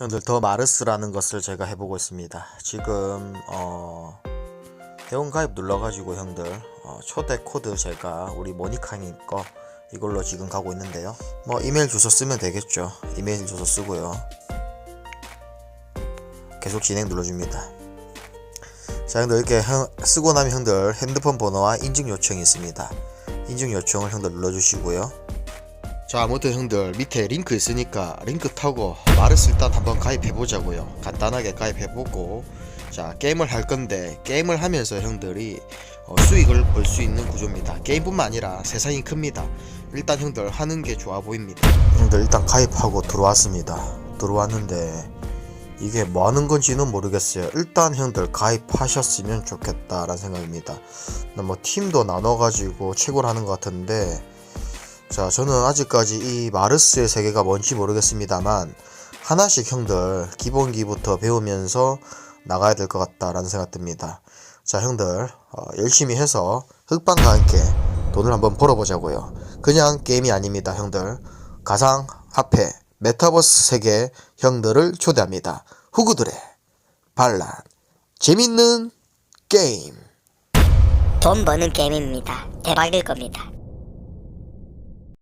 형들 더 마르스라는 것을 제가 해보고 있습니다. 지금 어 회원 가입 눌러가지고 형들 어, 초대 코드 제가 우리 모니카님 거 이걸로 지금 가고 있는데요. 뭐 이메일 주소 쓰면 되겠죠. 이메일 주소 쓰고요. 계속 진행 눌러줍니다. 자 형들 이렇게 형- 쓰고 나면 형들 핸드폰 번호와 인증 요청이 있습니다. 인증 요청을 형들 눌러주시고요. 자 아무튼 형들 밑에 링크 있으니까 링크 타고 마르스 일단 한번 가입해 보자고요. 간단하게 가입해 보고 자 게임을 할 건데 게임을 하면서 형들이 어, 수익을 벌 수 있는 구조입니다. 게임뿐만 아니라 세상이 큽니다. 일단 형들 하는 게 좋아 보입니다. 형들 일단 가입하고 들어왔습니다. 들어왔는데 이게 뭐 하는 건지는 모르겠어요. 일단 형들 가입하셨으면 좋겠다라는 생각입니다. 뭐 팀도 나눠 가지고 채굴 하는 것 같은데 자, 저는 아직까지 이 마르스의 세계가 뭔지 모르겠습니다만 하나씩 형들 기본기부터 배우면서 나가야 될 것 같다라는 생각 듭니다. 자, 형들 어, 열심히 해서 흑방과 함께 돈을 한번 벌어보자고요. 그냥 게임이 아닙니다, 형들. 가상 화폐 메타버스 세계 형들을 초대합니다. 후구들의 반란 재밌는 게임. 돈 버는 게임입니다. 대박일 겁니다.